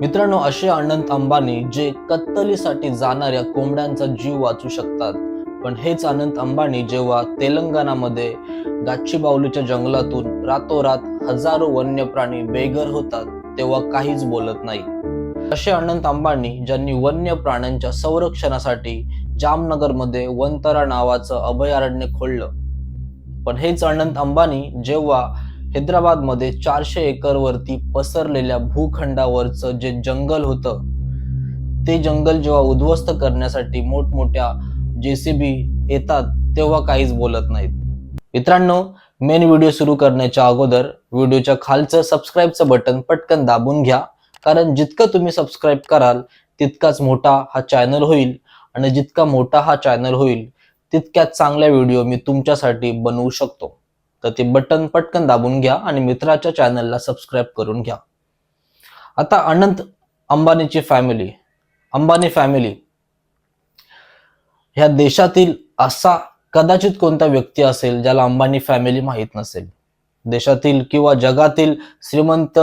मित्रांनो असे अनंत अंबानी जे कत्तलीसाठी जाणाऱ्या कोंबड्यांचा जीव वाचू शकतात. पण हेच अनंत अंबानी जेव्हा तेलंगणामध्ये गाच्छीबावलीच्या जंगलातून रातोरात हजारो वन्य प्राणी बेघर होतात तेव्हा काहीच बोलत नाही. असे अनंत अंबानी ज्यांनी वन्य प्राण्यांच्या संरक्षणासाठी जामनगरमध्ये वंतरा नावाचं अभयारण्य खोललं. पण हेच अनंत अंबानी जेव्हा हैदराबादमध्ये चारशे एकरवरती पसरलेल्या भूखंडावरचं जे जंगल होतं ते जंगल जेव्हा उद्ध्वस्त करण्यासाठी मोठमोठ्या जेसीबी येतात तेव्हा काहीच बोलत नाहीत. मित्रांनो मेन व्हिडिओ सुरू करण्याच्या अगोदर व्हिडिओच्या खालचं सबस्क्राईबचं बटन पटकन दाबून घ्या कारण जितकं तुम्ही सबस्क्राईब कराल तितकाच मोठा हा चॅनल होईल आणि जितका मोठा हा चॅनल होईल तितक्याच चांगल्या व्हिडिओ मी तुमच्यासाठी बनवू शकतो. तर ते बटन पटकन दाबून घ्या आणि मित्राच्या चॅनलला सबस्क्राईब करून घ्या. आता अनंत अंबानीची फॅमिली अंबानी फॅमिली ह्या देशातील असा कदाचित कोणता व्यक्ती असेल ज्याला अंबानी फॅमिली माहीत नसेल. देशातील किंवा जगातील श्रीमंत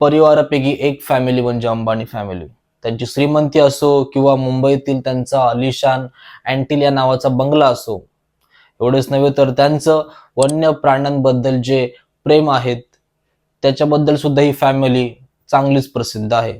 परिवारापैकी एक फॅमिली म्हणजे अंबानी फॅमिली त्यांची श्रीमंती असो किंवा मुंबईतील त्यांचा अलिशान अँटिलिया नावाचा बंगला असो एवढेच नव्हे तर त्यांचं वन्य प्राण्यांबद्दल जे प्रेम आहेत त्याच्याबद्दल सुद्धा ही फॅमिली चांगलीच प्रसिद्ध आहे.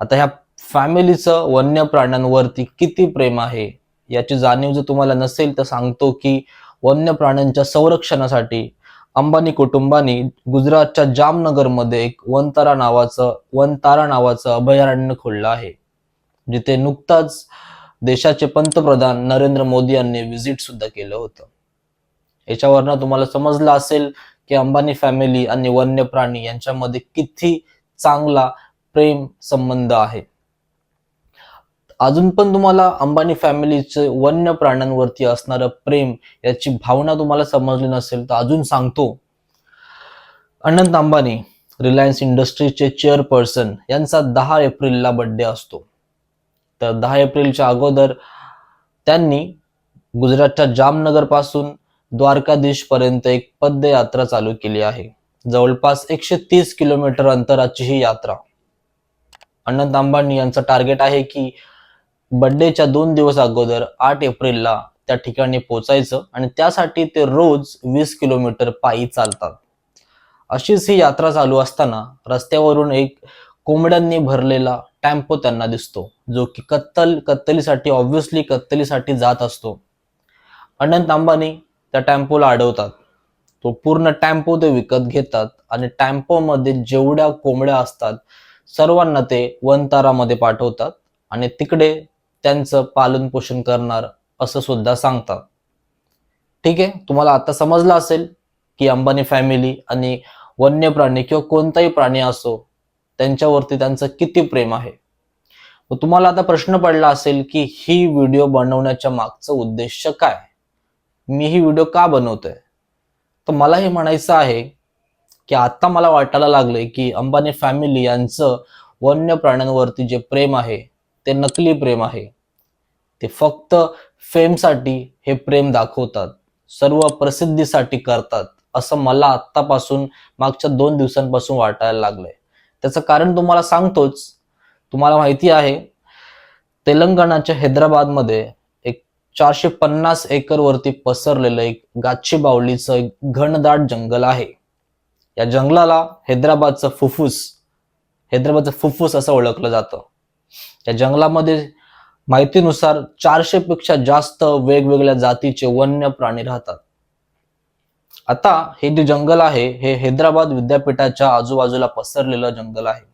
आता ह्या फॅमिलीचं वन्य प्राण्यांवरती किती प्रेम आहे याची जाणीव जर तुम्हाला नसेल तर सांगतो की वन्य प्राण्यांच्या संरक्षणासाठी अंबानी कुटुंबानी गुजरातच्या जामनगरमध्ये एक वनतारा नावाचं वनतारा नावाचं अभयारण्य खोललं आहे. जिथे नुकताच देशाचे पंतप्रधान नरेंद्र मोदी यांनी व्हिजिट सुद्धा केलं होतं. याच्यावरनं तुम्हाला समजलं असेल की अंबानी फॅमिली आणि वन्य प्राणी यांच्यामध्ये किती चांगला प्रेम संबंध आहे. अजून पण तुम्हाला अंबानी फॅमिलीचे वन्य प्राण्यांवरती असणारं प्रेम याची भावना तुम्हाला समजली नसेल तर अजून सांगतो. अनंत अंबानी रिलायन्स इंडस्ट्रीजचे चेअरपर्सन यांचा दहा एप्रिलला बर्थडे असतो. तर दहा एप्रिलच्या अगोदर त्यांनी गुजरातच्या जामनगरपासून एक पदयात्रा चालू केली आहे. जवळपास एकशे तीस किलोमीटर अंतराची ही यात्रा. अनंत अंबानी यांचं टार्गेट आहे की बर्थडेच्या दोन दिवस अगोदर आठ एप्रिलला त्या ठिकाणी पोचायचं आणि त्यासाठी ते रोज वीस किलोमीटर पायी चालतात. अशीच ही यात्रा चालू असताना रस्त्यावरून एक कोंबड्यांनी भरलेला टॅम्पो त्यांना दिसतो जो की कत्तल कत्तलीसाठी ऑब्व्हियसली कत्तलीसाठी जात असतो. अनंत अंबानी त्या टॅम्पोला अडवतात. तो पूर्ण टॅम्पो ते विकत घेतात आणि टॅम्पोमध्ये जेवढ्या कोंबड्या असतात सर्वांना ते वनतारामध्ये पाठवतात आणि तिकडे त्यांचं पालन पोषण करणार असं सुद्धा सांगतात. ठीक आहे? तुम्हाला आता समजलं असेल की अंबानी फॅमिली आणि वन्य प्राणी किंवा कोणताही प्राणी असो त्यांच्यावरती त्यांचं किती प्रेम आहे? तुम्हाला आता प्रश्न पडला असेल की ही व्हिडिओ बनवण्याच्या मागचं उद्देश काय? मी ही व्हिडिओ का बनवतोय? तर मला हे म्हणायचं आहे की आता मला वाटायला लागलंय की अंबानी फॅमिली यांचं वन्य प्राण्यांवरती जे प्रेम आहे ते नकली प्रेम आहे. ते फक्त फेमसाठी हे प्रेम दाखवतात सर्व प्रसिद्धीसाठी करतात असं मला आत्तापासून मागच्या दोन दिवसांपासून वाटायला लागलंय. त्याचं कारण तुम्हाला सांगतोच. तुम्हाला माहिती आहे तेलंगणाच्या हैदराबादमध्ये एक चारशे पन्नास एकर वरती पसरलेलं एक गाची बावलीचं एक घनदाट जंगल आहे. या जंगलाला हैदराबादचं फुफ्फुस हैदराबादचं फुफ्फुस असं ओळखलं जातं. या जंगलामध्ये माहितीनुसार चारशे पेक्षा जास्त वेगवेगळ्या जातीचे वन्य प्राणी राहतात. आता हे जे जंगल आहे हे हैदराबाद विद्यापीठाच्या आजूबाजूला पसरलेलं जंगल आहे.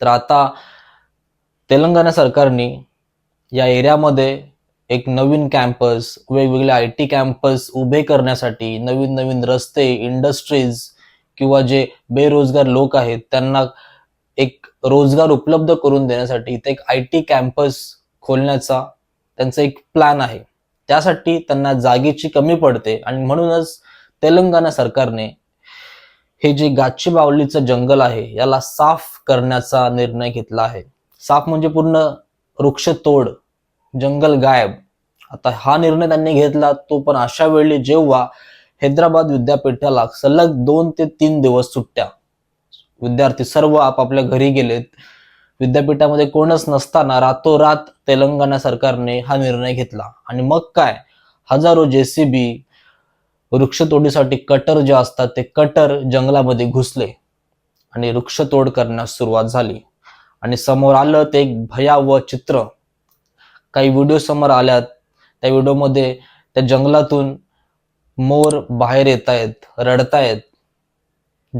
तर आता तेलंगणा सरकारने या एरियामध्ये एक नवीन कॅम्पस वेगवेगळे आय टी कॅम्पस उभे करण्यासाठी नवीन नवीन रस्ते इंडस्ट्रीज किंवा जे बेरोजगार लोक आहेत त्यांना एक रोजगार उपलब्ध करून देण्यासाठी इथे एक आय टी कॅम्पस खोलण्याचा त्यांचा एक प्लॅन आहे. त्यासाठी त्यांना जागेची कमी पडते आणि म्हणूनच तेलंगणा सरकारने हे जे गाच्छी बावलीचं जंगल आहे याला साफ करण्याचा निर्णय घेतला आहे. साफ म्हणजे पूर्ण वृक्षतोड जंगल गायब. आता हा निर्णय त्यांनी घेतला तो पण अशा वेळी जेव्हा हैदराबाद विद्यापीठाला सलग दोन ते तीन दिवस सुट्ट्या. विद्यार्थी सर्व आपापल्या घरी गेलेत. विद्यापीठामध्ये कोणच नसताना रातोरात तेलंगणा सरकारने हा निर्णय घेतला. आणि मग काय? हजारो जेसीबी वृक्षतोडीसाठी कटर जे असतात ते कटर जंगलामध्ये घुसले आणि वृक्षतोड करण्यास सुरुवात झाली. आणि समोर आलं ते एक भयावह चित्र. काही व्हिडिओ समोर आल्यात. त्या व्हिडिओमध्ये त्या जंगलातून मोर बाहेर येत आहेत रडतायत.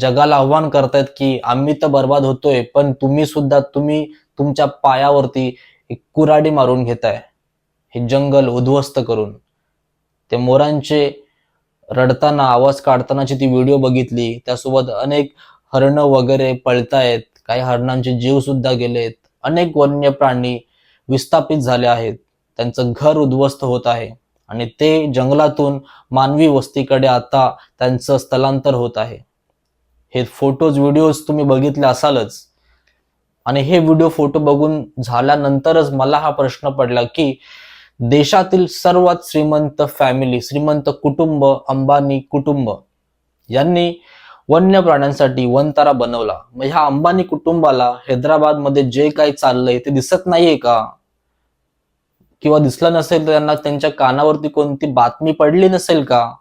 जगाला आव्हान करतायत की आम्ही तर बर्बाद होतोय पण तुम्ही सुद्धा तुम्ही तुमच्या पायावरती एक कुराडी मारून घेताय. हे जंगल उद्ध्वस्त करून. ते मोरांचे रडताना आवाज काढतानाची ती व्हिडिओ बघितली त्यासोबत अनेक हरणं वगैरे पळतायत काही हरणांचे जीव सुद्धा गेलेत. अनेक वन्य प्राणी विस्थापित झाले आहेत. त्यांचं घर उद्ध्वस्त होत आहे. आणि ते जंगलातून मानवी वस्तीकडे आता त्यांचं स्थलांतर होत आहे. हे फोटोज व्हिडिओज तुम्ही बघितले असालच. आणि हे व्हिडिओ फोटो बघून झाल्यानंतरच मला हा प्रश्न पडला की देशातील सर्वात श्रीमंत फॅमिली श्रीमंत कुटुंब अंबानी कुटुंब. यांनी वन्य प्राण्यांसाठी वनतारा बनवला. मग ह्या अंबानी कुटुंबाला हैदराबादमध्ये जे काही चाललंय ते दिसत नाहीये का? किंवा दिसलं नसेल तर त्यांना त्यांच्या कानावरती कोणती बातमी पडली नसेल का?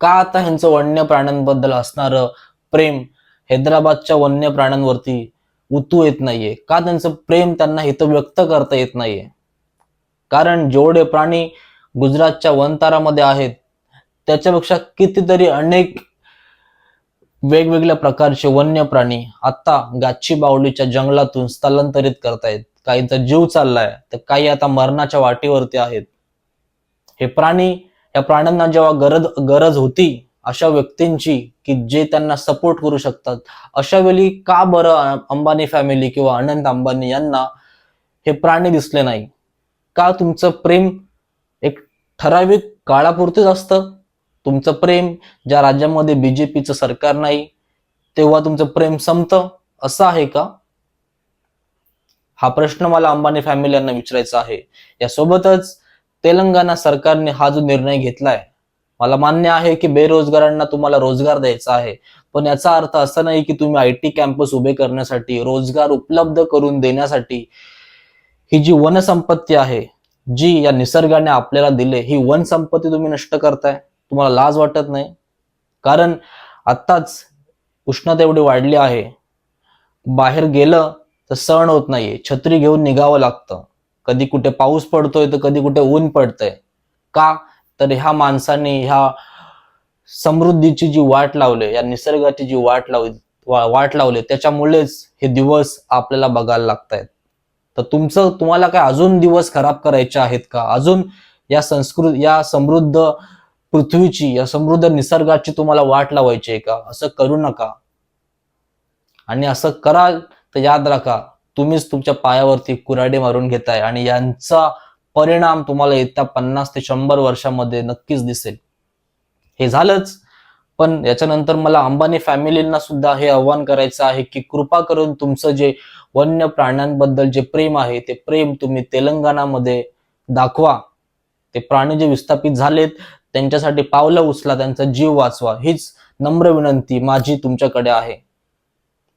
का आता ह्यांचं वन्य प्राण्यांबद्दल असणारं प्रेम हैदराबादच्या वन्य प्राण्यांवरती उतू येत नाहीये? का त्यांचं प्रेम त्यांना इथं व्यक्त करता येत नाहीये? कारण जेवढे प्राणी गुजरातच्या वनतारामध्ये आहेत त्याच्यापेक्षा कितीतरी अनेक वेगवेगळ्या प्रकारचे वन्य प्राणी आता गाची बावलीच्या जंगलातून स्थलांतरित करतायत. काहींचा जीव चाललाय तर काही आता मरणाच्या वाटेवरती आहेत. हे प्राणी या प्राण्यांना जेव्हा गरज गरज होती अशा व्यक्तींची की जे त्यांना सपोर्ट करू शकतात. अशा वेळी का बरं अंबानी फॅमिली किंवा अनंत अंबानी यांना हे प्राणी दिसले नाही? का तुमचं प्रेम एक ठराविक काळापुरतेच असतं? तुमचं प्रेम ज्या राज्यामध्ये बीजेपीचं सरकार नाही तेव्हा तुमचं प्रेम संपतं? असं आहे का? हा प्रश्न मला अंबानी फॅमिली यांना विचारायचा आहे. यासोबतच तेलंगणा सरकारने हा जो निर्णय घेतलाय मला मान्य आहे की बेरोजगारांना तुम्हाला रोजगार द्यायचा आहे पण याचा अर्थ असा नाही की तुम्ही आय टी कॅम्पस उभे करण्यासाठी रोजगार उपलब्ध करून देण्यासाठी ही जी वनसंपत्ती आहे जी या निसर्गाने आपल्याला दिले ही वनसंपत्ती तुम्ही नष्ट करताय. तुम्हाला लाज वाटत नाही. कारण आत्ताच उष्णता एवढी वाढली आहे. बाहेर गेलं तर सण होत नाहीये. छत्री घेऊन निघावं लागतं. कधी कुठे पाऊस पडतोय तर कधी कुठे ऊन पडतंय. का? तर ह्या माणसाने ह्या समृद्धीची जी वाट लावली या निसर्गाची जी वाट लावली वाट लावली त्याच्यामुळेच हे दिवस आपल्याला बघायला लागतायत. तर तुमचं तुम्हाला काय अजून दिवस खराब करायचे आहेत का? अजून या संस्कृत या समृद्ध पृथ्वीची या समृद्ध निसर्गाची तुम्हाला वाट लावायची आहे का? असं करू नका. आणि असं कराल तर याद राखा तुम्हीच तुमच्या पायावरती कुराडे मारून घेताय आणि यांचा परिणाम तुम्हाला येत्या पन्नास ते शंभर वर्षामध्ये नक्कीच दिसेल. हे झालंच. पण याच्यानंतर मला अंबानी फॅमिलींना सुद्धा हे आव्हान करायचं आहे की कृपा करून तुमचं जे वन्य प्राण्यांबद्दल जे प्रेम आहे ते प्रेम तुम्ही तेलंगणामध्ये दाखवा. ते प्राणी जे विस्थापित झालेत त्यांच्यासाठी पावलं उचला त्यांचा जीव वाचवा. हीच नम्र विनंती माझी तुमच्याकडे आहे.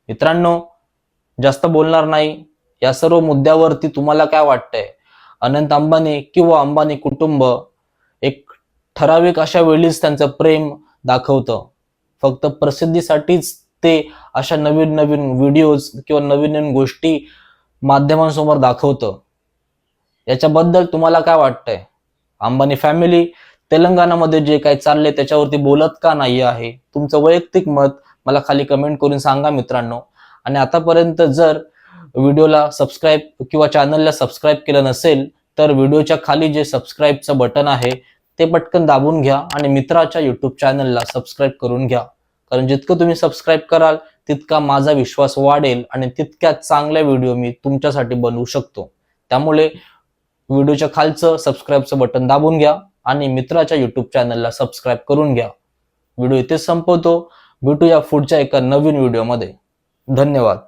मित्रांनो जास्त बोलणार नाही. या सर्व मुद्द्यावरती तुम्हाला काय वाटतंय? अनंत अंबानी किंवा अंबानी कुटुंब एक ठराविक अशा वेळीच त्यांचं प्रेम दाखवतं. फक्त प्रसिद्धीसाठीच ते अशा नवीन नवीन व्हिडिओज किंवा नवीन नवीन गोष्टी माध्यमांसमोर दाखवतं. याच्याबद्दल तुम्हाला काय वाटतंय? अंबानी फॅमिली तेलंगणामध्ये जे काही चाललंय त्याच्यावरती बोलत का नाही आहे? तुमचं वैयक्तिक मत मला खाली कमेंट करून सांगा मित्रांनो. आणि आतापर्यंत जर व्हिडिओला सबस्क्राईब किंवा चॅनलला सबस्क्राईब केलं नसेल तर व्हिडिओच्या खाली जे सबस्क्राईबचं बटन आहे ते पटकन दाबून घ्या आणि मित्राच्या युट्यूब चॅनलला सबस्क्राईब करून घ्या. कारण जितकं तुम्ही सबस्क्राईब कराल तितका माझा विश्वास वाढेल आणि तितक्या चांगल्या व्हिडिओ मी तुमच्यासाठी बनवू शकतो. त्यामुळे व्हिडिओच्या खालचं सबस्क्राईबचं बटन दाबून घ्या आणि मित्राच्या युट्यूब चॅनलला सबस्क्राईब करून घ्या. व्हिडिओ इथेच संपवतो. भेटूया पुढच्या एका नवीन व्हिडिओमध्ये धन्यवाद.